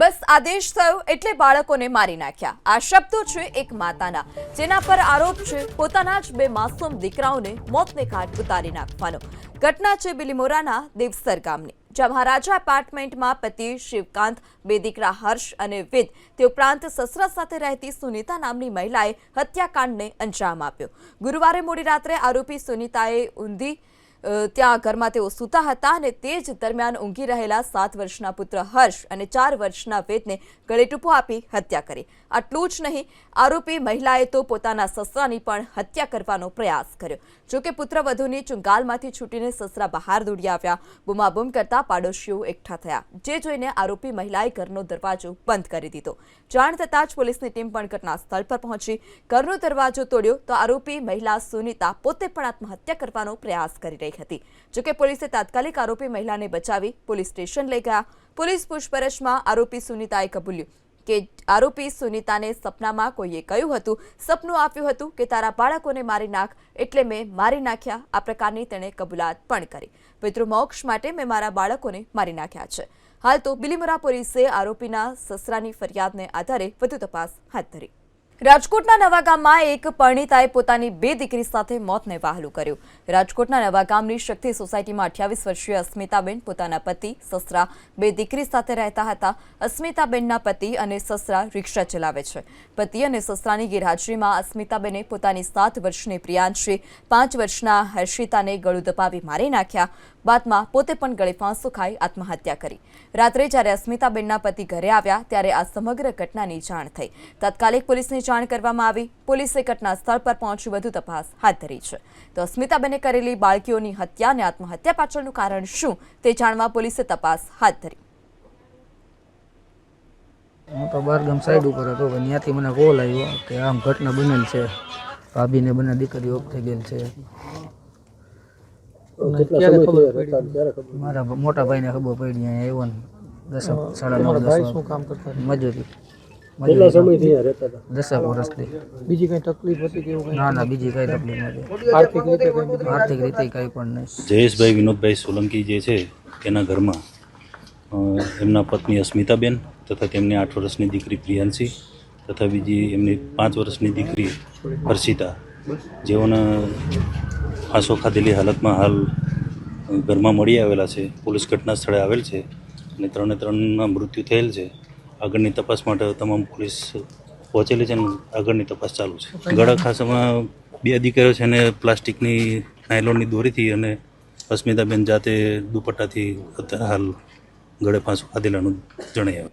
બસ આદેશ થયો એટલે બાળકોને મારી નાખ્યા. આ શબ્દો છે એક માતાના, જેના પર આરોપ છે પોતાના જ બે માસૂમ દીકરાઓને મોતને ઘાટ ઉતારી નાખવાનો. ઘટના છે બિલીમોરાના દેવસર ગામની, જ્યાં મહારાજા એપાર્ટમેન્ટમાં પતિ શિવકાંત, બે દીકરા હર્ષ અને વિદ તે ઉપરાંત સસરા સાથે રહેતી સુનીતા નામની મહિલાએ હત્યાકાંડને અંજામ આપ્યો. ગુરુવારે મોડી રાત્રે આરોપી સુનીતાએ ઊંધી ત્યાં ઘરમાં તેઓ સૂતા હતા અને તે જ દરમિયાન ઊંઘી રહેલા સાત વર્ષના પુત્ર હર્ષ અને ચાર વર્ષના વેદને ગળેટૂપો આપી હત્યા કરી. આટલું જ નહીં, આરોપી મહિલાએ તો પોતાના સસરાની પણ હત્યા કરવાનો પ્રયાસ કર્યો. જોકે પુત્રવધુની ચુંગાલમાંથી છૂટીને સસરા બહાર દોડી આવ્યા. બૂમાબૂમ કરતા પાડોશીઓ એકઠા થયા. જે જોઈને આરોપી મહિલાએ ઘરનો દરવાજો બંધ કરી દીધો. જાણ થતાં જ પોલીસની ટીમ પણ ઘટના સ્થળ પર પહોંચી. ઘરનો દરવાજો તોડ્યો તો આરોપી મહિલા સુનિતા પોતે પણ આત્મહત્યા કરવાનો પ્રયાસ કરી રહી હતી. જોકે પોલીસે તાત્કાલિક આરોપી મહિલાને બચાવી પોલીસ સ્ટેશન લઈ ગયા. પોલીસ પૂછપરછમાં આરોપી સુનીતાએ કબૂલ્યું કે આરોપી સુનીતાને સપનામાં કોઈએ કહ્યું હતું, સપનું આપ્યું હતું કે તારા બાળકોને મારી નાખ એટલે મેં મારી નાખ્યા. આ પ્રકારની તેણે કબૂલાત પણ કરી. પિતૃમોક્ષ માટે મેં મારા બાળકોને મારી નાખ્યા છે. હાલ તો બિલીમોરા પોલીસે આરોપીના સસરાની ફરિયાદને આધારે વધુ તપાસ હાથ ધરી. રાજકોટના નવા ગામમાં એક પરણિતાએ પોતાની બે દીકરી સાથે મોતને વહાલું કર્યું. રાજકોટના નવા ગામની શક્તિ સોસાયટીમાં અઠ્યાવીસ વર્ષીય અસ્મિતાબેન પોતાના પતિ, સસરા, બે દીકરી સાથે રહેતા હતા. અસ્મિતાબેનના પતિ અને સસરા રિક્ષા ચલાવે છે. પતિ અને સસરાની ગેરહાજરીમાં અસ્મિતાબેને પોતાની સાત વર્ષની પ્રિયાંશી, પાંચ વર્ષના હર્ષિતાને ગળું દબાવી મારી નાખ્યા. બાદમાં પોતે પણ ગળે ફાંસો ખાઈ આત્મહત્યા કરી. રાત્રે જ્યારે અસ્મિતાબેનના પતિ ઘરે આવ્યા, ત્યારે આ સમગ્ર ઘટનાની જાણ થઈ. તાત્કાલિક પોલીસને જાણ કરવામાં આવી. પોલીસે ઘટના સ્થળ પર પહોંચી વધુ તપાસ હાથ ધરી છે. તો અસ્મિતાબેને કરેલી બાળકીઓની હત્યા અને આત્મહત્યા પાછળનું કારણ શું, તે જાણવા પોલીસે તપાસ હાથ ધરી. હું તો બારગામ સાઈડ ઉપર હતો ત્યાંથી મને કોલ આવ્યો કે આમ ઘટના બનેલ છે. ભાભીને બને દીકરી ઓફ થઈ ગયેલ છે. ક્યારે ખબર પડી? મારા મોટા ભાઈને ખબર પડી અહીંયા આવ્યો ને દસ સાડા નવ દસ શું કામ કરતા મજૂરી કેટલા સમયથી રહેતા હતા? દસેક વર્ષથી. બીજી કઈ તકલીફ હતી કે એવું ના ના બીજી કઈ તકલીફ નથી. આર્થિક રીતે કઈ આર્થિક રીતે કઈ પણ નહીં. જયેશભાઈ વિનોદભાઈ સોલંકી જે છે તેના ઘરમાં એમના પત્ની અસ્મિતાબેન તથા તેમની આઠ વર્ષની દીકરી પ્રિયાંશી તથા બીજી એમની પાંચ વર્ષની દીકરી હર્ષિતા. જેઓને ફાંસો ખાધેલી હાલતમાં હાલ ઘરમાં મળી આવેલા છે. પોલીસ ઘટના સ્થળે આવેલ છે અને ત્રણે ત્રણના મૃત્યુ થયેલ છે. આગળની તપાસ માટે તમામ પોલીસ પહોંચેલી છે અને આગળની તપાસ ચાલુ છે. ગળા ખાસામાં બે દીકરીઓ છે અને પ્લાસ્ટિકની નાયલોનની દોરીથી અને અસ્મિતાબેન જાતે દુપટ્ટાથી હાલ ગળે ફાંસો ખાધેલાનું જણાય